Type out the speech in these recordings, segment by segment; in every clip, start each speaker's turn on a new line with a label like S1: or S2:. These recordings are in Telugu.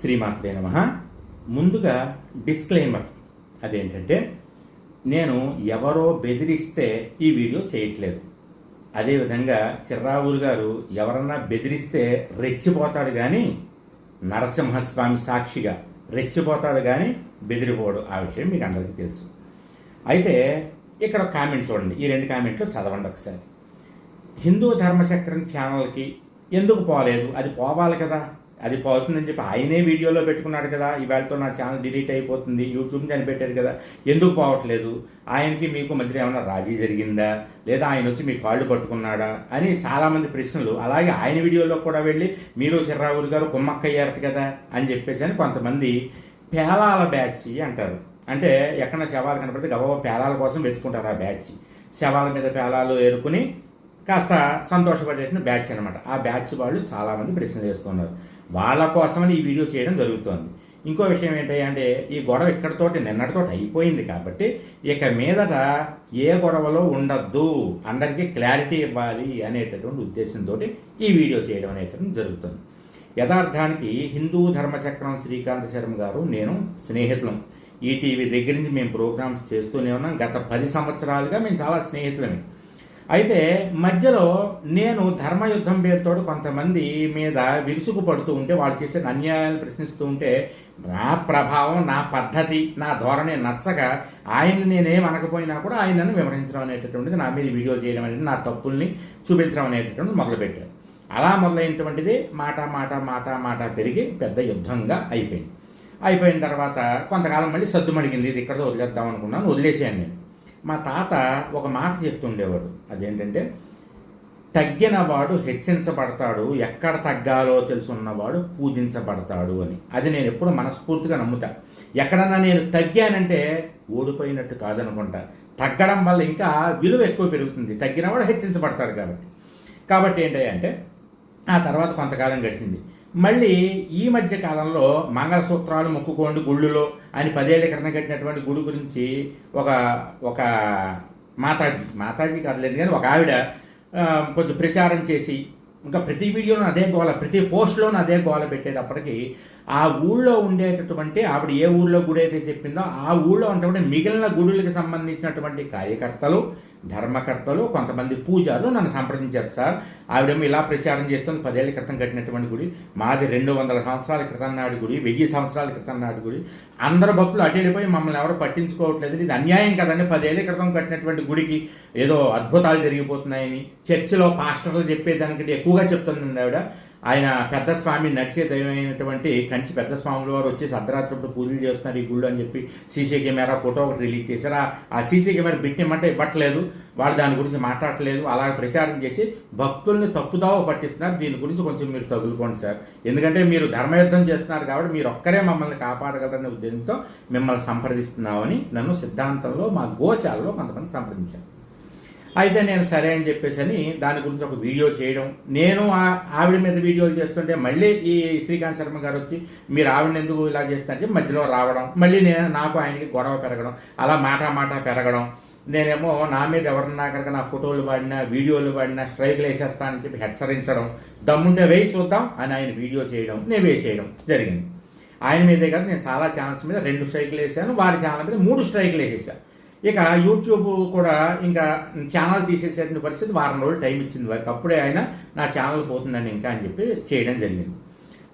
S1: శ్రీమాత్రే నమ. ముందుగా డిస్క్లైమర్ అదేంటంటే నేను ఎవరో బెదిరిస్తే ఈ వీడియో చేయట్లేదు. అదేవిధంగా చిర్రావూరు గారు ఎవరన్నా బెదిరిస్తే రెచ్చిపోతాడు కానీ నరసింహస్వామి సాక్షిగా రెచ్చిపోతాడు కానీ బెదిరిపోడు. ఆ విషయం మీకు అందరికీ తెలుసు. అయితే ఇక్కడ కామెంట్ చూడండి. ఈ రెండు కామెంట్లు చదవండి ఒకసారి. హిందూ ధర్మచక్రం ఛానల్కి ఎందుకు పోలేదు? అది పోవాలి కదా. అది పోతుందని చెప్పి ఆయనే వీడియోలో పెట్టుకున్నాడు కదా ఇవాళతో నా ఛానల్ డిలీట్ అయిపోతుంది యూట్యూబ్ చనిపెట్టారు కదా ఎందుకు పోవట్లేదు? ఆయనకి మీకు మధ్యలో ఏమైనా రాజీ జరిగిందా? లేదా ఆయన వచ్చి మీ కాళ్ళు పట్టుకున్నాడా? అని చాలామంది ప్రశ్నలు అలాగే ఆయన వీడియోలో కూడా వెళ్ళి మీరు చిర్రావులు గారు కుమ్మక్కయ్యారట కదా అని చెప్పేసి అని కొంతమంది పేలాల బ్యాచ్ అంటారు. అంటే ఎక్కడ శవాలు కనపడితే గబాబా పేలాల కోసం వెతుకుంటారు ఆ బ్యాచ్. శవాల మీద పేలాలు ఏరుకుని కాస్త సంతోషపడేట బ్యాచ్ అనమాట ఆ బ్యాచ్ వాళ్ళు చాలామంది ప్రశ్నలు వేస్తున్నారు. వాళ్ళ కోసమని ఈ వీడియో చేయడం జరుగుతోంది. ఇంకో విషయం ఏంటంటే అంటే ఈ గొడవ ఇక్కడితోటి నిన్నటితోటి అయిపోయింది కాబట్టి ఇక మీదట ఏ గొడవలో ఉండద్దు. అందరికీ క్లారిటీ ఇవ్వాలి అనేటటువంటి ఉద్దేశంతో ఈ వీడియో చేయడం అనేటటువంటి జరుగుతుంది. యథార్థానికి హిందూ ధర్మచక్రం శ్రీకాంత్ శర్మ గారు నేను స్నేహితులం. ఈటీవీ దగ్గర నుంచి మేము ప్రోగ్రామ్స్ చేస్తూనే ఉన్నాం. గత పది సంవత్సరాలుగా మేము చాలా స్నేహితులమే. అయితే మధ్యలో నేను ధర్మయుద్ధం పేరుతో కొంతమంది మీద విరుసుకు పడుతూ ఉంటే వాళ్ళు చేసే అన్యాయాలు ప్రశ్నిస్తూ ఉంటే నా ప్రభావం నా పద్ధతి నా ధోరణి నచ్చక ఆయన్ని నేనేం అనకపోయినా కూడా ఆయన నన్ను విమర్శించడం అనేటటువంటిది నా మీద వీడియో చేయడం అనేది నా తప్పుల్ని చూపించడం అనేటటువంటిది మొదలుపెట్టారు అలా మొదలైనటువంటిది మాట మాట మాట మాట పెరిగి పెద్ద యుద్ధంగా అయిపోయింది. అయిపోయిన తర్వాత కొంతకాలం మళ్ళీ సద్దుమడిగింది ఇది ఇక్కడతో వదిలేద్దాం అనుకున్నాను వదిలేసాను నేను మా తాత ఒక మాట చెప్తుండేవాడు. అదేంటంటే తగ్గినవాడు హెచ్చించబడతాడు ఎక్కడ తగ్గాలో తెలుసున్నవాడు పూజించబడతాడు అని. అది నేను ఎప్పుడు మనస్ఫూర్తిగా నమ్ముతా. ఎక్కడన్నా నేను తగ్గానంటే ఓడిపోయినట్టు కాదనుకుంటా. తగ్గడం వల్ల ఇంకా విలువ ఎక్కువ పెరుగుతుంది. తగ్గినవాడు హెచ్చించబడతాడు కాబట్టి. కాబట్టి ఏంటంటే అంటే ఆ తర్వాత కొంతకాలం గడిచింది. మళ్ళీ ఈ మధ్య కాలంలో మంగళసూత్రాలు మొక్కుకోండి గుళ్ళులో అని పదేళ్ళ క్రితం కట్టినటువంటి గుడి గురించి ఒక ఒక మాతాజీ మాతాజీ కాదులేండి కానీ ఒక ఆవిడ కొంచెం ప్రచారం చేసి ఇంకా ప్రతి వీడియోలో అదే గోల ప్రతి పోస్ట్లోనూ అదే గోల పెట్టేటప్పటికి ఆ ఊళ్ళో ఉండేటటువంటి ఆవిడ ఏ ఊళ్ళో గుడి అయితే చెప్పిందో ఆ ఊళ్ళో ఉన్నటువంటి మిగిలిన గుడులకు సంబంధించినటువంటి కార్యకర్తలు ధర్మకర్తలు కొంతమంది పూజారులు నన్ను సంప్రదించారు సార్. ఆవిడేమో ఇలా ప్రచారం చేస్తుంది పదేళ్ళ క్రితం కట్టినటువంటి గుడి మాది రెండు వందల సంవత్సరాల క్రితం నాటి గుడి వెయ్యి సంవత్సరాల క్రితం నాటి గుడి. అందరు భక్తులు అటు మమ్మల్ని ఎవరు పట్టించుకోవట్లేదు. ఇది అన్యాయం కదండి పదేళ్ళ క్రితం కట్టినటువంటి గుడికి ఏదో అద్భుతాలు జరిగిపోతున్నాయని చర్చిలో పాస్టర్లు చెప్పేదానికంటే ఎక్కువగా చెప్తుంది ఆవిడ. ఆయన పెద్ద స్వామి నడిచే దైవమైనటువంటి కంచి పెద్ద స్వాముల వారు వచ్చేసి అర్ధరాత్రిప్పుడు పూజలు చేస్తున్నారు ఈ గుళ్ళు అని చెప్పి సీసీ కెమెరా ఫోటో ఒకటి రిలీజ్ చేశారు. ఆ- సీసీ కెమెరా పెట్టిమంటే ఇవ్వట్లేదు. వాళ్ళు దాని గురించి మాట్లాడట్లేదు. అలా ప్రచారం చేసి భక్తుల్ని తప్పుదావ పట్టిస్తున్నారు. దీని గురించి కొంచెం మీరు తగులుకోండి సార్. ఎందుకంటే మీరు ధర్మయుద్ధం చేస్తున్నారు కాబట్టి మీరు ఒక్కరే మమ్మల్ని కాపాడగలరనే ఉద్దేశంతో మిమ్మల్ని సంప్రదిస్తున్నామని నన్ను సిద్ధాంతంలో మా గోశాలలో కొంతమంది సంప్రదించారు. అయితే నేను సరే అని చెప్పేసి అని దాని గురించి ఒక వీడియో చేయడం. నేను ఆ- ఆవిడ మీద వీడియోలు చేస్తుంటే మళ్ళీ ఈ శ్రీకాంత్ శర్మ గారు వచ్చి మీరు ఆవిడని ఎందుకు ఇలా చేస్తారని మధ్యలో రావడం. మళ్ళీ నేను నాకు ఆయనకి గొడవ పెరగడం. అలా మాట మాట పెరగడం. నేనేమో నా మీద ఎవరన్నా కనుక నా ఫోటోలు వాడినా వీడియోలు వాడినా స్ట్రైక్లు వేసేస్తానని చెప్పి హెచ్చరించడం. దమ్ముంటే వేయి చూద్దాం అని ఆయన వీడియో చేయడం నేను వేసేయడం జరిగింది. ఆయన మీదే కాదు నేను చాలా ఛానల్స్ మీద రెండు స్ట్రైక్లు వేసాను వారి ఛానల్ మీద మూడు స్ట్రైక్లు వేసేసాను ఇక యూట్యూబ్ కూడా ఇంకా ఛానల్ తీసేసేటువంటి పరిస్థితి వారం రోజులు టైం ఇచ్చింది వారికి. అప్పుడే ఆయన నా ఛానల్ పోతుందని ఇంకా అని చెప్పి చేయడం జరిగింది.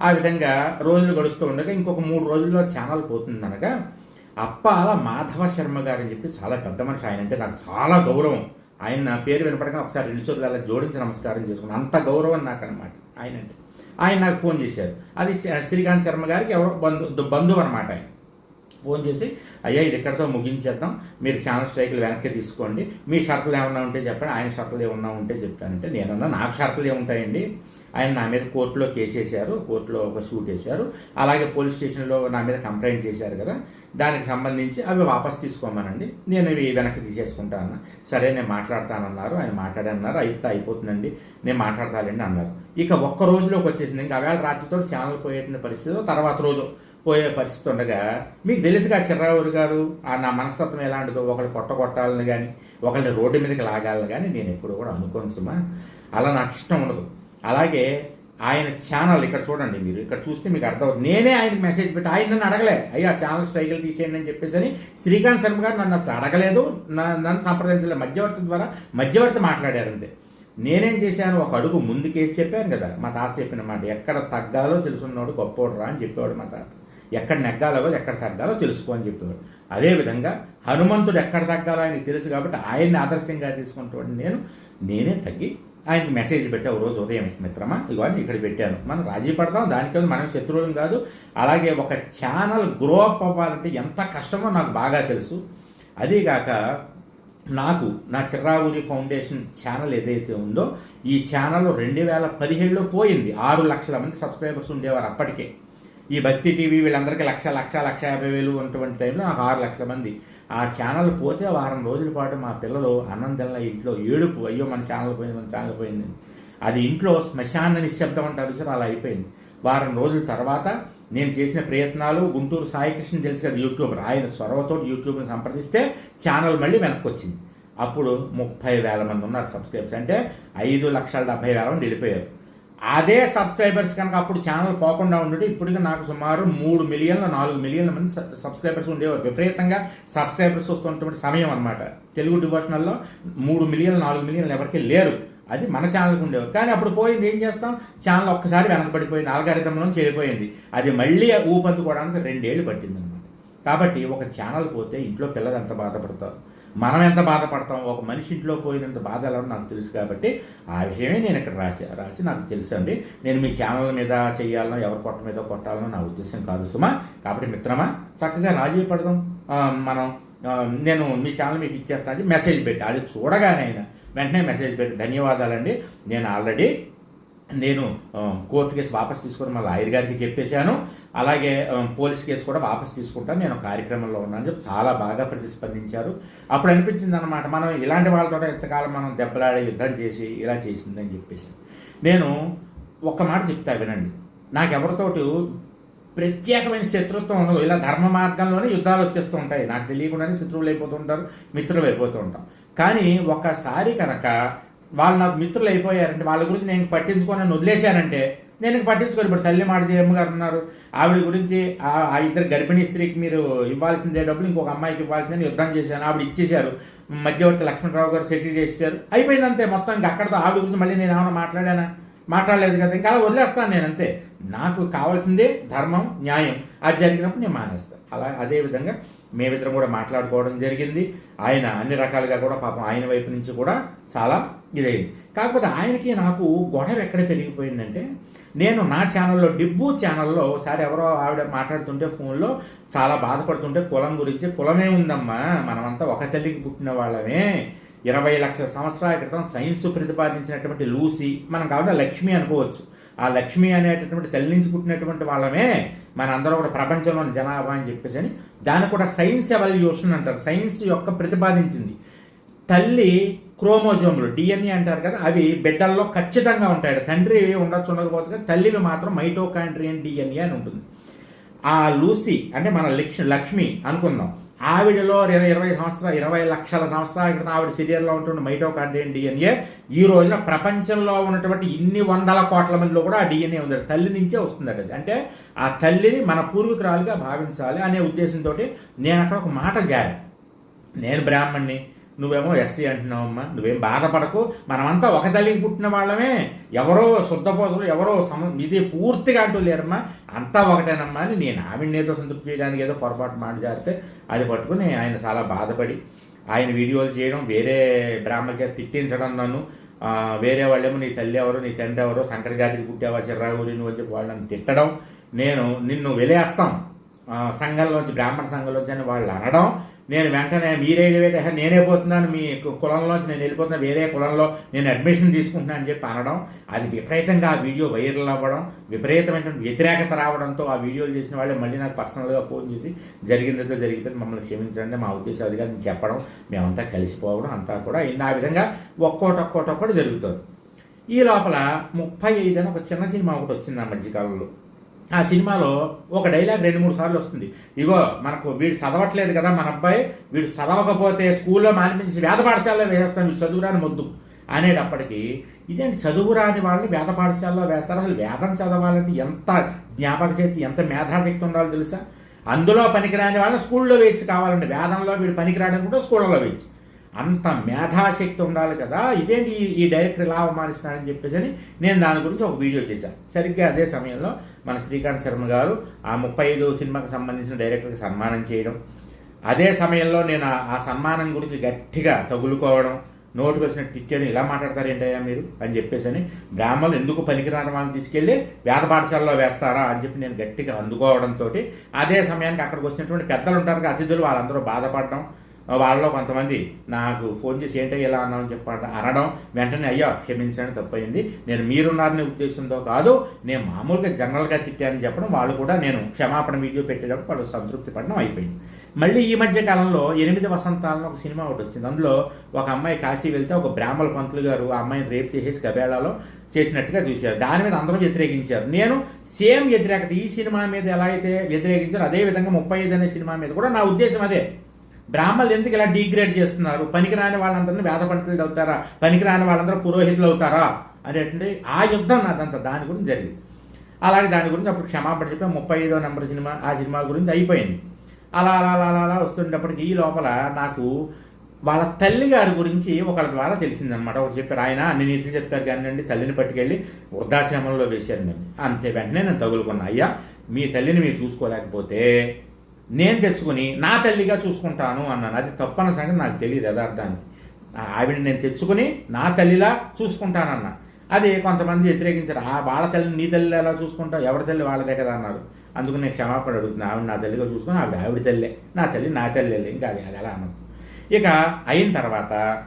S1: ఆ విధంగా రోజులు గడుస్తూ ఉండగా ఇంకొక మూడు రోజుల్లో ఛానల్ పోతుంది అనగా అప్పాల మాధవ శర్మ గారు అని చెప్పి చాలా పెద్ద మనిషి ఆయన అంటే నాకు చాలా గౌరవం. ఆయన నా పేరు వినపడగానే ఒకసారి రెండు చోట్ల అలా జోడించి నమస్కారం చేసుకున్నాను. అంత గౌరవం నాకు అనమాట ఆయన అంటే. ఆయన నాకు ఫోన్ చేశారు. అది శ్రీకాంత్ శర్మ గారికి ఎవరో బంధు బంధువు అనమాట ఆయన. ఫోన్ చేసి అయ్యా ఇది ఇక్కడితో ముగించేద్దాం. మీరు ఛానల్ స్ట్రైకులు వెనక్కి తీసుకోండి. మీ షరతులు ఏమన్నా ఉంటే చెప్పండి. ఆయన షరతులు ఏమన్నా ఉంటే చెప్తానంటే నేనన్నా నాకు షరతులు ఏముంటాయండి? ఆయన నా మీద కోర్టులో కేసు వేశారు. కోర్టులో ఒక సూట్ వేశారు. అలాగే పోలీస్ స్టేషన్లో నా మీద కంప్లైంట్ చేశారు కదా. దానికి సంబంధించి అవి వాపస్ తీసుకోమనండి. నేను ఇవి వెనక్కి తీసేసుకుంటాను సరే నేను మాట్లాడతానన్నారు. ఆయన మాట్లాడన్నారు అయితే అయిపోతుందండి. నేను మాట్లాడతానండి అన్నారు. ఇక ఒక్క రోజులోకి వచ్చేసింది. ఇంకా అవేళ రాత్రితో ఛానల్ పోయేటువంటి పరిస్థితి తర్వాత రోజు పోయే పరిస్థితి ఉండగా మీకు తెలుసుగా చిర్రావురు గారు ఆ నా మనస్తత్వం ఎలాంటిదో ఒకళ్ళు పొట్ట కొట్టాలని కానీ ఒకళ్ళని రోడ్డు మీదకి లాగాలని కానీ నేను ఎప్పుడు కూడా అనుకోను సుమా. అలా నాకు ఇష్టం ఉండదు. అలాగే ఆయన ఛానల్ ఇక్కడ చూడండి మీరు ఇక్కడ చూస్తే మీకు అర్థమవుతుంది నేనే ఆయనకి మెసేజ్ పెట్టి. ఆయన నన్ను అడగలే. అయ్యా ఛానల్ స్ట్రైకులు తీసేయండి అని చెప్పేసి అని శ్రీకాంత్ శర్మ గారు నన్ను అసలు అడగలేదు. నా- నన్ను సంప్రదించలేదు మధ్యవర్తి ద్వారా మధ్యవర్తి మాట్లాడారు అంతే. నేనేం చేశాను? ఒక అడుగు ముందుకేసి చెప్పాను కదా. మా తాత చెప్పిన మాట ఎక్కడ తగ్గాలో తెలుసున్నాడు గొప్పోడు రా అని చెప్పేవాడు మా తాత. ఎక్కడ నెగ్గాలో ఎక్కడ తగ్గాలో తెలుసుకో అని చెప్పేవాడు. అదేవిధంగా హనుమంతుడు ఎక్కడ తగ్గాలో ఆయనకి తెలుసు కాబట్టి ఆయన్ని ఆదర్శంగా తీసుకుంటాడు నేను నేనే తగ్గి ఆయనకి మెసేజ్ పెట్టా రోజు ఉదయం మిత్రమా ఇగో అని ఇక్కడ పెట్టాను. మనం రాజీ పడతాం దానికేమో మనం శత్రువులం కాదు. అలాగే ఒక ఛానల్ గ్రో అప్ అవ్వాలంటే ఎంత కష్టమో నాకు బాగా తెలుసు. అదీగాక నాకు నా చిర్రావురి ఫౌండేషన్ ఛానల్ ఏదైతే ఉందో ఈ ఛానల్ రెండు వేల పదిహేడులో పోయింది. ఆరు లక్షల మంది సబ్స్క్రైబర్స్ ఉండేవారు అప్పటికే. ఈ భక్తి టీవీ వీళ్ళందరికీ లక్ష లక్ష లక్ష యాభై వేలు ఉన్నటువంటి టైంలో నాకు ఆరు లక్షల మంది. ఆ ఛానల్ పోతే వారం రోజుల పాటు మా పిల్లలు అన్నం తిన్న ఇంట్లో ఏడుపు. అయ్యో మన ఛానల్ పోయింది మన ఛానల్ పోయింది అది ఇంట్లో శ్మశాన నిశ్శబ్దం అంటారు సార్ అలా అయిపోయింది. వారం రోజుల తర్వాత నేను చేసిన ప్రయత్నాలు గుంటూరు సాయికృష్ణ తెలుసు కదా యూట్యూబర్. ఆయన చొరవతో యూట్యూబ్ని సంప్రదిస్తే ఛానల్ మళ్ళీ వెనక్కి వచ్చింది. అప్పుడు ముప్పై వేల మంది ఉన్నారు సబ్స్క్రైబర్స్ అంటే ఐదు లక్షల డెబ్బై వేల మంది వెళ్ళిపోయారు. అదే సబ్స్క్రైబర్స్ కనుక అప్పుడు ఛానల్ పోకుండా ఉండేది ఇప్పటికి నాకు సుమారు మూడు మిలియన్ల నాలుగు మిలియన్ల మంది సబ్స్క్రైబర్స్ ఉండేవారు. విపరీతంగా సబ్స్క్రైబర్స్ వస్తున్నటువంటి సమయం అనమాట తెలుగు డివోషనల్లో మూడు మిలియన్లు నాలుగు మిలియన్లు ఎవరికి లేరు. అది మన ఛానల్కి ఉండేవారు. కానీ అప్పుడు పోయింది ఏం చేస్తాం? ఛానల్ ఒక్కసారి వెనకబడిపోయింది ఆల్గారిథంలో చేరిపోయింది అది మళ్ళీ ఊపందుకోవడానికి రెండేళ్ళు పట్టింది అనమాట కాబట్టి ఒక ఛానల్ పోతే ఇంట్లో పిల్లలు ఎంత బాధపడతారు? మనం ఎంత బాధపడతాం ఒక మనిషి ఇంట్లో పోయినంత బాధ ఎలా నాకు తెలుసు కాబట్టి ఆ విషయమే నేను ఇక్కడ రాసి రాసి నాకు తెలుసు అండి. నేను మీ ఛానల్ మీద చేయాలనో ఎవరి పొట్ట మీద కొట్టాలనో నా ఉద్దేశం కాదు సుమా. కాబట్టి మిత్రమా చక్కగా రాజీ పడదాం. మనం నేను మీ ఛానల్ మీకు ఇచ్చేస్తాను. మెసేజ్ పెట్టి. అది చూడగానే ఆయన వెంటనే మెసేజ్ పెట్టి. ధన్యవాదాలండి. నేను ఆల్రెడీ నేను um, కోర్టు కేసు వాపస్ తీసుకొని మా లాయర్ గారికి చెప్పేశాను. అలాగే um, పోలీస్ కేసు కూడా వాపస్ తీసుకుంటాను. నేను కార్యక్రమంలో ఉన్నాను చెప్పి చాలా బాగా ప్రతిస్పందించారు. అప్పుడు అనిపించింది అనమాట మనం ఇలాంటి వాళ్ళతో ఎంతకాలం మనం దెబ్బలాడే యుద్ధం చేసి ఇలా చేసిందని చెప్పేసి. నేను ఒక్క మాట చెప్తా వినండి. నాకెవరితోటి ప్రత్యేకమైన శత్రుత్వం ఉండదు ఇలా ధర్మ మార్గంలోనే యుద్ధాలు వచ్చేస్తూ ఉంటాయి. నాకు తెలియకుండానే శత్రువులు అయిపోతూ ఉంటారు మిత్రులు అయిపోతూ ఉంటాం. కానీ ఒకసారి కనుక వాళ్ళు నాకు మిత్రులు అయిపోయారంటే వాళ్ళ గురించి నేను పట్టించుకొని వదిలేశానంటే నేను ఇంక ఇప్పుడు తల్లి మాట జయమ్మ గారు ఉన్నారు. ఆవిడ గురించి ఆ ఇద్దరు గర్భిణీ స్త్రీకి మీరు ఇవ్వాల్సిందే డబ్బులు ఇంకొక అమ్మాయికి ఇవ్వాల్సిందని యుద్ధం చేశాను. ఆవిడ ఇచ్చేశారు. మధ్యవర్తి లక్ష్మణరావు గారు సెటిల్ చేశారు అయిపోయింది అంతే. మొత్తం ఇంకా అక్కడతో ఆవిడ గురించి మళ్ళీ నేను ఏమైనా మాట్లాడానా? మాట్లాడలేదు కదా. ఇంకా అలా వదిలేస్తాను నేను అంతే. నాకు కావాల్సిందే ధర్మం న్యాయం. అది జరిగినప్పుడు నేను మానేస్తాను. అలా అదేవిధంగా మేమిద్దరం కూడా మాట్లాడుకోవడం జరిగింది. ఆయన అన్ని రకాలుగా కూడా పాపం ఆయన వైపు నుంచి కూడా చాలా ఇదైంది. కాకపోతే ఆయనకి నాకు గొడవ ఎక్కడ పెరిగిపోయిందంటే నేను నా ఛానల్లో డిబ్బు ఛానల్లో ఒకసారి ఎవరో ఆవిడ మాట్లాడుతుంటే ఫోన్లో చాలా బాధపడుతుంటే కులం గురించి కులమే ఉందమ్మా మనమంతా ఒక తల్లికి పుట్టిన వాళ్ళమే. ఇరవై లక్షల సంవత్సరాల క్రితం సైన్స్ ప్రతిపాదించినటువంటి లూసీ మనం కాకుండా లక్ష్మి అనుకోవచ్చు. ఆ లక్ష్మి అనేటటువంటి తల్లి నుంచి పుట్టినటువంటి వాళ్ళమే మన అందరూ కూడా ప్రపంచంలోని జనాభా అని చెప్పేసి అని దాన్ని కూడా సైన్స్ ఎవల్యూషన్ అంటారు. సైన్స్ యొక్క ప్రతిపాదించింది. తల్లి క్రోమోజోములు డిఎన్ఏ అంటారు కదా అవి బిడ్డల్లో ఖచ్చితంగా ఉంటాయి. తండ్రి ఉండొచ్చు ఉండకపోవచ్చు కదా తల్లివి మాత్రం మైటోకాండ్రియన్ డిఎన్ఏ అని ఉంటుంది. ఆ లూసీ అంటే మన లక్ష్మి లక్ష్మి అనుకుందాం. ఆవిడలో ఇరవై ఇరవై సంవత్సరాలు ఇరవై లక్షల సంవత్సరాల క్రితం ఆవిడ శరీరంలో ఉంటున్న మైటోకాండ్రియన్ డిఎన్ఏ ఈ రోజున ప్రపంచంలో ఉన్నటువంటి ఇన్ని వందల కోట్ల మందిలో కూడా ఆ డిఎన్ఏ ఉంది. తల్లి నుంచే వస్తుంది అది. అంటే ఆ తల్లిని మన పూర్వీకురాలుగా భావించాలి అనే ఉద్దేశంతో నేను అక్కడ ఒక మాట జారా నేను బ్రాహ్మణ్ణి నువ్వేమో ఎస్సీ అంటున్నావమ్మా. నువ్వేం బాధపడకు. మనమంతా ఒక తల్లికి పుట్టిన వాళ్ళమే. ఎవరో శుద్ధపోసలు ఎవరో సమ ఇది పూర్తిగా అంటూ లేరమ్మా. అంతా ఒకటేనమ్మా అని నేను ఆవిడని ఏదో సంతృప్తి చేయడానికి ఏదో పొరపాటు మాట జారితే అది పట్టుకుని ఆయన చాలా బాధపడి ఆయన వీడియోలు చేయడం వేరే బ్రాహ్మణ చేత తిట్టించడం నన్ను. వేరే వాళ్ళేమో నీ తల్లి ఎవరు నీ తండ్రి ఎవరో సంకర జాతికి పుట్టేవా చిర్రాగురి నువ్వు చెప్పి వాళ్ళని తిట్టడం. నేను నిన్ను వెలేస్తాం సంఘంలోంచి బ్రాహ్మణ సంఘంలోంచి అని వాళ్ళు అనడం. నేను వెంటనే మీరే నేనే పోతున్నాను మీ కులంలోంచి నేను వెళ్ళిపోతున్నా వేరే కులంలో నేను అడ్మిషన్ తీసుకుంటున్నాను అని చెప్పి అనడం అది విపరీతంగా ఆ వీడియో వైరల్ అవ్వడం విపరీతమైనటువంటి వ్యతిరేకత రావడంతో ఆ వీడియోలు చేసిన వాళ్ళే మళ్ళీ నాకు పర్సనల్గా ఫోన్ చేసి జరిగిందో జరిగిపోయింది మమ్మల్ని క్షమించండి మా ఉద్దేశం అది కానీ చెప్పడం మేమంతా కలిసిపోవడం అంతా కూడా అయింది. ఆ విధంగా ఒక్కోటి ఒక్కోటి ఒక్కటి జరుగుతుంది. ఈ లోపల ముప్పై ఐదు అని ఒక చిన్న సినిమా ఒకటి వచ్చింది ఆ మధ్యకాలంలో. ఆ సినిమాలో ఒక డైలాగ్ రెండు మూడు సార్లు వస్తుంది. ఇగో మనకు వీడు చదవట్లేదు కదా మన అబ్బాయి వీడు చదవకపోతే స్కూల్లో మానిపించి వేద పాఠశాలలో వేసేస్తాం వీడు చదువురాని మొద్దు అనేటప్పటికీ ఇదేంటి చదువు రాని వాళ్ళని వేద పాఠశాలలో వేస్తారు? అసలు వేదం చదవాలంటే ఎంత జ్ఞాపక శక్తి ఎంత మేధాశక్తి ఉండాలో తెలుసా? అందులో పనికిరాని వాళ్ళని స్కూల్లో వేయచ్చు కావాలండి వేదంలో వీడు పనికిరాని కూడా స్కూళ్ళలో వేయచ్చు అంత మేధాశక్తి ఉండాలి కదా ఇదేంటి ఈ- డైరెక్టర్ ఇలా అవమానిస్తున్నాడని చెప్పేసి అని నేను దాని గురించి ఒక వీడియో చేశాను. సరిగ్గా అదే సమయంలో మన శ్రీకాంత్ శర్మ గారు ఆ ముప్పై ఐదు సినిమాకి సంబంధించిన డైరెక్టర్కి సన్మానం చేయడం అదే సమయంలో నేను ఆ- సన్మానం గురించి గట్టిగా తగులుకోవడం నోటుకు వచ్చిన టిక్కెట్ ఇలా మాట్లాడతారు ఏంటయ్యా మీరు అని చెప్పేసి అని బ్రాహ్మణులు ఎందుకు పనికిరాని వాళ్ళని తీసుకెళ్ళి వేద పాఠశాలలో వేస్తారా అని చెప్పి నేను గట్టిగా అందుకోవడంతో అదే సమయానికి అక్కడికి వచ్చినటువంటి పెద్దలు ఉంటారు అతిథులు వాళ్ళందరూ బాధపడడం వాళ్ళలో కొంతమంది నాకు ఫోన్ చేసి ఏంటో ఇలా అన్నామని చెప్పి అనడం వెంటనే అయ్యో క్షమించండి తప్పయింది. నేను మీరున్నారనే ఉద్దేశంతో కాదు నేను మామూలుగా జనరల్గా తిట్టానని చెప్పడం వాళ్ళు కూడా నేను క్షమాపణ వీడియో పెట్టేటప్పుడు వాళ్ళు సంతృప్తి పడడం అయిపోయింది. మళ్ళీ ఈ మధ్య కాలంలో ఎనిమిది వసంతాలను ఒక సినిమా ఒకటి వచ్చింది. అందులో ఒక అమ్మాయి కాశీ వెళ్తే ఒక బ్రాహ్మణ పంతులు గారు ఆ అమ్మాయిని రేప్ చేసేసి గబేళాలో చేసినట్టుగా చూశారు. దాని మీద అందరూ వ్యతిరేకించారు. నేను సేమ్ వ్యతిరేకత ఈ సినిమా మీద ఎలా అయితే వ్యతిరేకించారో అదే విధంగా ముప్పై ఐదు అనే సినిమా మీద కూడా నా ఉద్దేశం అదే. బ్రాహ్మణులు ఎందుకు ఇలా డిగ్రేడ్ చేస్తున్నారు? పనికిరాని వాళ్ళందరినీ వేద పండితులు అవుతారా? పనికిరాని వాళ్ళందరూ పురోహితులు అవుతారా? అనేటువంటి ఆ యుద్ధం నాదంతా దాని గురించి జరిగింది. అలాగే దాని గురించి అప్పుడు క్షమాపణ చెప్పి ముప్పై ఐదో నెంబర్ సినిమా ఆ సినిమా గురించి అయిపోయింది. అలా అలా అలా అలా అలా వస్తుండేప్పటికి ఈ లోపల నాకు వాళ్ళ తల్లి గారి గురించి ఒకళ్ళ ద్వారా తెలిసిందనమాట ఒకటి చెప్పారు ఆయన అన్ని నీతులు చెప్తారు కానివ్వండి తల్లిని పట్టుకెళ్ళి వృద్ధాశ్రమంలో వేశారు నేను అంతే వెంటనే నేను తగులుకున్నా. అయ్యా మీ తల్లిని మీరు చూసుకోలేకపోతే నేను తెచ్చుకుని నా తల్లిగా చూసుకుంటాను అన్నాను. అది తప్పన్న సంగతి నాకు తెలియదు యథార్థానికి ఆవిడ నేను తెచ్చుకుని నా తల్లిలా చూసుకుంటానన్నా అది కొంతమంది వ్యతిరేకించారు. ఆ వాళ్ళ తల్లిని నీ తల్లి ఎలా చూసుకుంటావు? ఎవరి తల్లి వాళ్ళదే కదా అన్నారు. అందుకు నేను క్షమాపణ అడుగుతున్నా. ఆవిడ నా తల్లిగా చూసుకుని ఆవిడ ఆవిడ తల్లే. నా తల్లి నా తల్లి ఇంకా అది అది ఎలా అనద్దు. ఇక అయిన తర్వాత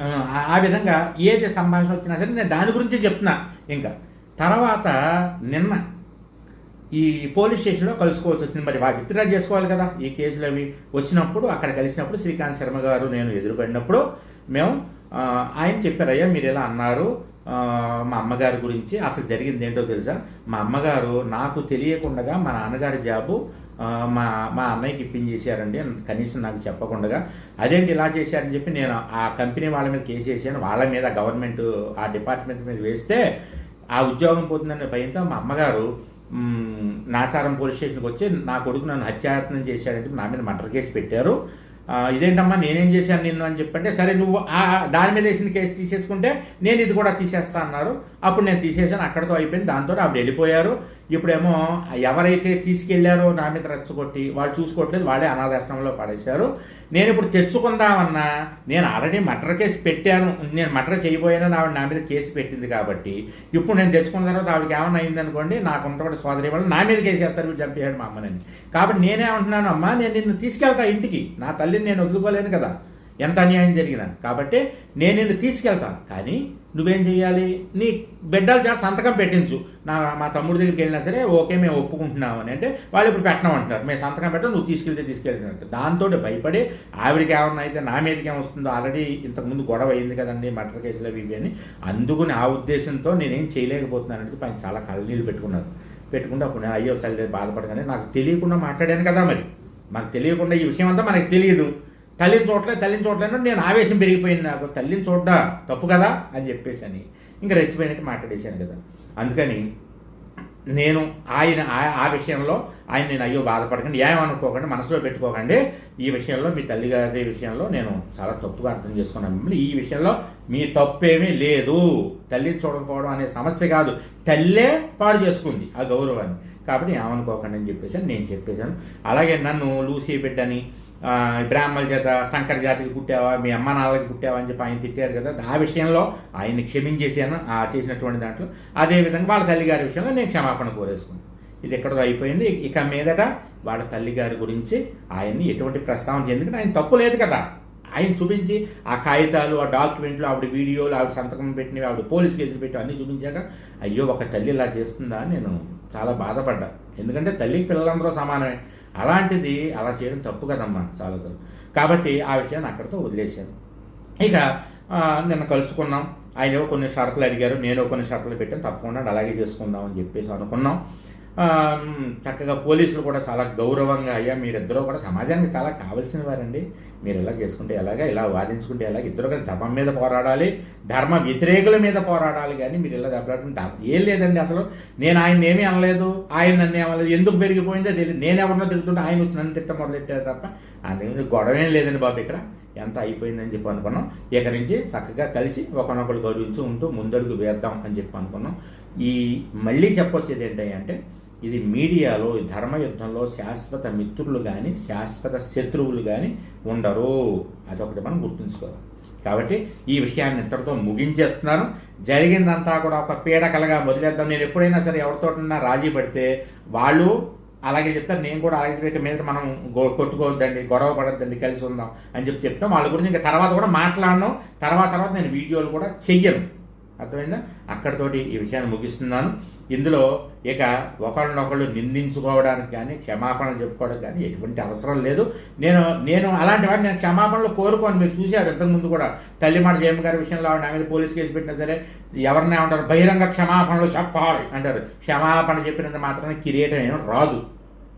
S1: ఆ- ఆ విధంగా ఏది సంభాషణ వచ్చినా సరే నేను దాని గురించే చెప్తున్నా. ఇంకా తర్వాత నిన్న ఈ పోలీస్ స్టేషన్లో కలుసుకోవాల్సి వచ్చింది. మరి వాళ్ళు విత్డ్రా చేసుకోవాలి కదా. ఈ కేసులు అవి వచ్చినప్పుడు అక్కడ కలిసినప్పుడు శ్రీకాంత్ శర్మ గారు నేను ఎదురుపడినప్పుడు మేము ఆయన చెప్పారయ్యా మీరు ఇలా అన్నారు. మా అమ్మగారి గురించి అసలు జరిగింది ఏంటో తెలుసా? మా అమ్మగారు నాకు తెలియకుండా మా నాన్నగారి జాబు మా మా అన్నయ్యకి ఇప్పించేశారండి కనీసం నాకు చెప్పకుండా అదేంటి ఇలా చేశారని చెప్పి నేను ఆ కంపెనీ వాళ్ళ మీద కేసు వేసాను. వాళ్ళ మీద గవర్నమెంట్ ఆ డిపార్ట్మెంట్ మీద వేస్తే ఆ ఉద్యోగం పోతుందనే భయంతో మా అమ్మగారు నాచారం పోలీస్ స్టేషన్కి వచ్చి నా కొడుకు నన్ను హత్యాయత్నం చేశాడని చెప్పి నా మీద మర్డర్ కేసు పెట్టారు. ఇదేంటమ్మా నేనేం చేశాను నిన్ను అని చెప్పంటే సరే నువ్వు ఆ దాని మీద వేసిన కేసు తీసేసుకుంటే నేను ఇది కూడా తీసేస్తా అన్నారు. అప్పుడు నేను తీసేసాను అక్కడతో అయిపోయింది దాంతో ఆవిడ వెళ్ళిపోయారు. ఇప్పుడేమో ఎవరైతే తీసుకెళ్ళారో నా మీద రెచ్చగొట్టి వాళ్ళు చూసుకోవట్లేదు వాళ్ళే అనాథాశ్రమంలో పడేశారు. నేను ఇప్పుడు తెచ్చుకుందామన్నా నేను ఆల్రెడీ మర్డర్ కేసు పెట్టాను నేను మర్డర్ చేయబోయానని ఆవిడ నా మీద కేసు పెట్టింది కాబట్టి ఇప్పుడు నేను తెచ్చుకున్న తర్వాత ఆవిడకి ఏమన్నా అయిందనుకోండి నాకు ఉన్నటువంటి సోదరి వాళ్ళు నా మీద కేసు చేస్తారు వీడు చంపేయాడు మా అమ్మనని. కాబట్టి నేనేమంటున్నాను అమ్మా నేను నిన్ను తీసుకెళ్తా ఇంటికి. నా తల్లిని నేను వదులుకోలేను కదా. ఎంత అన్యాయం జరిగినా. కాబట్టి నేను నిన్ను తీసుకెళ్తాను. కానీ నువ్వేం చేయాలి నీ బిడ్డలు చేత సంతకం పెట్టించు. నా మా తమ్ముడి దగ్గరికి వెళ్ళినా సరే ఓకే మేము ఒప్పుకుంటున్నాం అని అంటే వాళ్ళు ఇప్పుడు పెట్టడం అంటున్నారు మేము సంతకం పెట్టడం నువ్వు తీసుకెళ్తే తీసుకెళ్ళినట్టు. దాంతో భయపడి ఆవిడకి ఏమన్నా అయితే నా మీదకి ఏమొస్తుందో ఆల్రెడీ ఇంతకుముందు గొడవ అయింది కదండి మర్డర్ కేసులు అవి ఇవి అని. అందుకుని ఆ ఉద్దేశంతో నేనేం చేయలేకపోతున్నాను అంటే పైన చాలా కళ్ళనీళ్ళు పెట్టుకున్నారు. పెట్టుకుంటే అప్పుడు నేను అయ్యో సరే బాధపడగానే నాకు తెలియకుండా మాట్లాడాను కదా మరి. మాకు తెలియకుండా ఈ విషయం అంతా మనకు తెలియదు. తల్లిని చూడలే తల్లిని చూడలేను నేను ఆవేశం పెరిగిపోయింది నాకు. తల్లిని చూడ్డా తప్పు కదా అని చెప్పేసి అని ఇంకా రెచ్చిపోయినట్టు మాట్లాడేశాను కదా. అందుకని నేను ఆయన ఆ- ఆ విషయంలో ఆయన నేను అయ్యో బాధపడకండి ఏమనుకోకండి మనసులో పెట్టుకోకండి. ఈ విషయంలో మీ తల్లిగారి విషయంలో నేను చాలా తప్పుగా అర్థం చేసుకున్నాను. మిమ్మల్ని ఈ విషయంలో మీ తప్పేమీ లేదు. తల్లిని చూడకపోవడం అనే సమస్య కాదు. తల్లే పాడు చేసుకుంది ఆ గౌరవాన్ని. కాబట్టి ఏమనుకోకండి అని చెప్పేసి నేను చెప్పేశాను. అలాగే నన్ను లూసీ బిడ్డని బ్రాహ్మణుల చేత శంకర జాతికి పుట్టావా మీ అమ్మ నాన్నలకి పుట్టావా అని చెప్పి ఆయన తిట్టారు కదా. ఆ విషయంలో ఆయన్ని క్షమించేసాను ఆ చేసినటువంటి దాంట్లో. అదేవిధంగా వాళ్ళ తల్లిగారి విషయంలో నేను క్షమాపణ కోరేసుకున్నాను. ఇది ఎక్కడో అయిపోయింది. ఇక మీదట వాళ్ళ తల్లిగారి గురించి ఆయన్ని ఎటువంటి ప్రస్తావన ఎందుకంటే ఆయన తప్పు లేదు కదా. ఆయన చూపించి ఆ కాగితాలు ఆ డాక్యుమెంట్లు ఆవిడ వీడియోలు ఆవిడ సంతకం పెట్టినవి ఆవిడ పోలీస్ కేసులు పెట్టి అన్నీ చూపించాక అయ్యో ఒక తల్లి ఇలా చేస్తుందా అని నేను చాలా బాధపడ్డా. ఎందుకంటే తల్లికి పిల్లలందరూ సమానమే. అలాంటిది అలా చేయడం తప్పు కదమ్మా చాలా తప్పు. కాబట్టి ఆ విషయాన్ని అక్కడితో వదిలేశాను. ఇక నిన్న కలుసుకున్నాం. ఆయన ఏవో కొన్ని షరతులు అడిగారు నేను కొన్ని షరతులు పెట్టాను తప్పకుండా అలాగే చేసుకుందాం అని చెప్పేసి అనుకున్నాం. చక్కగా పోలీసులు కూడా చాలా గౌరవంగా అయ్యా మీరిద్దరూ కూడా సమాజానికి చాలా కావాల్సిన వారండి మీరు ఇలా చేసుకుంటే ఎలాగా ఇలా వాదించుకుంటే ఎలాగ ఇద్దరు కలిసి ధర్మం మీద పోరాడాలి ధర్మ వ్యతిరేకుల మీద పోరాడాలి కానీ మీరు ఇలా దెబ్బలాడటం ఏం లేదండి అసలు. నేను ఆయన ఏమీ అనలేదు ఆయన నన్ను ఏమనలేదు ఎందుకు పెరిగిపోయిందో తెలియదు నేను ఎవరినో తిరుగుతుంటే ఆయన వచ్చి నన్ను తిట్ట మొదలెట్టారు తప్ప అందుకని గొడవ ఏం లేదండి బాబు ఇక్కడ. ఎంత అయిపోయిందని చెప్పి అనుకున్నాం. ఇక నుంచి చక్కగా కలిసి ఒకనొకరు గౌరవించి ఉంటూ ముందడుగు వేద్దాం అని చెప్పి అనుకున్నాం. ఈ మళ్ళీ చెప్పొచ్చేది ఏంటి అంటే ఇది మీడియాలో ఈ ధర్మ యుద్ధంలో శాశ్వత మిత్రులు కానీ శాశ్వత శత్రువులు కానీ ఉండరు. అదొకటి మనం గుర్తుంచుకోవాలి. కాబట్టి ఈ విషయాన్ని ఇంతటితో ముగించేస్తున్నాను. జరిగిందంతా కూడా ఒక పీడకలుగా వదిలేద్దాం. నేను ఎప్పుడైనా సరే ఎవరితోటన్నా రాజీ పడితే వాళ్ళు అలాగే చెప్తారు. నేను కూడా అలాగే చెప్పి మీద మనం గో- కొట్టుకోవద్దండి గొడవ పడద్దండి కలిసి ఉందాం అని చెప్పి చెప్తాం. వాళ్ళ గురించి ఇంకా తర్వాత కూడా మాట్లాడను. తర్వాత తర్వాత నేను వీడియోలు కూడా చెయ్యను. అర్థమైందా? అక్కడతోటి ఈ విషయాన్ని ముగిస్తున్నాను. ఇందులో ఇక ఒకళ్ళనొకళ్ళు నిందించుకోవడానికి కానీ క్షమాపణలు చెప్పుకోవడానికి కానీ ఎటువంటి అవసరం లేదు. నేను నేను అలాంటి వాడిని నేను క్షమాపణలు కోరుకోను. మీరు చూశారు ఇంతకుముందు కూడా తల్లిమాట జయమ్మ గారి విషయంలో ఆవిడ నా మీద పోలీస్ కేసు పెట్టినా సరే ఎవరినే ఉంటారు బహిరంగ క్షమాపణలు చెప్పాలి అంటారు. క్షమాపణ చెప్పినంత మాత్రమే కిరీటం ఏం రాదు.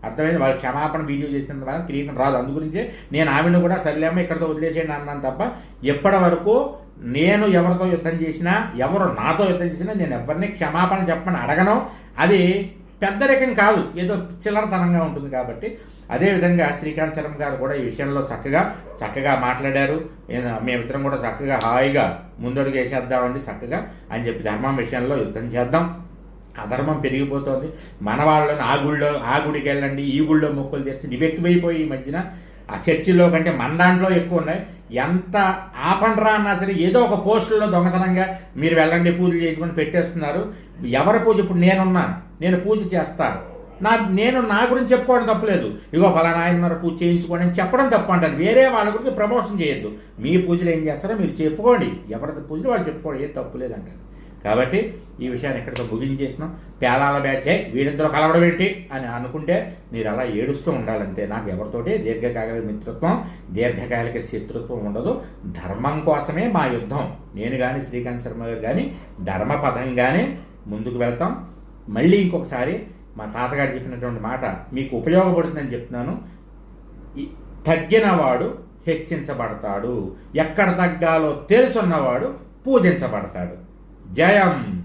S1: అర్థమైంది? వాళ్ళు క్షమాపణ వీడియో చేసినంత మాత్రం కిరీటం రాదు. అందు గురించే నేను ఆమెను కూడా సర్లేమ్మ ఇక్కడతో వదిలేసేయండి అన్నాను తప్ప ఎప్పటి వరకు నేను ఎవరితో యుద్ధం చేసినా ఎవరు నాతో యుద్ధం చేసినా నేను ఎవరిని క్షమాపణ చెప్పని అడగను. అది పెద్దరికం కాదు ఏదో చిల్లరతనంగా ఉంటుంది కాబట్టి. అదేవిధంగా శ్రీకాంత్ శర్మ గారు కూడా ఈ విషయంలో చక్కగా చక్కగా మాట్లాడారు. నేను- మేమిద్దరం కూడా చక్కగా హాయిగా ముందడుగు వేసేద్దామండి చక్కగా అని చెప్పి ధర్మం విషయంలో యుద్ధం చేద్దాం. అధర్మం పెరిగిపోతుంది. మన వాళ్ళని ఆ గుళ్ళో ఆ గుడికి వెళ్ళండి ఈ గుళ్ళో మొక్కులు తెరిచి ఇవి ఎక్కువైపోయి ఈ మధ్యన ఆ చర్చిల్లో కంటే మన దాంట్లో ఎక్కువ ఉన్నాయి. ఎంత ఆపండ్రా అన్నా సరే ఏదో ఒక పోస్టుల్లో దొంగతనంగా మీరు వెళ్ళండి పూజలు చేసుకొని పెట్టేస్తున్నారు. ఎవరి పూజ? ఇప్పుడు నేనున్నాను నేను పూజ చేస్తాను నా నేను నా గురించి చెప్పుకోవడం తప్పలేదు. ఇగో ఫలానా ఆయన ఉన్నారు పూజ చేయించుకోండి అని చెప్పడం తప్పు అంటాను వేరే వాళ్ళ గురించి ప్రమోషన్ చేయొద్దు. మీ పూజలు ఏం చేస్తారో మీరు చెప్పుకోండి. ఎవరి పూజలు వాళ్ళు చెప్పుకోండి ఏ తప్పు లేదంటారు. కాబట్టి ఈ విషయాన్ని ఇక్కడితో ముగించేసినాం పేలాల బ్యాచే వీడిద్దరూ కలవడం ఏంటి? అని అనుకుంటే మీరు అలా ఏడుస్తూ ఉండాలంతే. నాకు ఎవరితోటి దీర్ఘకాలిక మిత్రత్వం దీర్ఘకాలిక శత్రుత్వం ఉండదు. ధర్మం కోసమే మా యుద్ధం. నేను కానీ శ్రీకాంత్ శర్మ గారు కానీ ధర్మపథంగానే ముందుకు వెళ్తాం. మళ్ళీ ఇంకొకసారి మా తాతగారు చెప్పినటువంటి మాట మీకు ఉపయోగపడుతుందని చెప్తున్నాను. తగ్గినవాడు హెచ్చించబడతాడు. ఎక్కడ తగ్గాలో తెలుసున్నవాడు పూజించబడతాడు. Jayam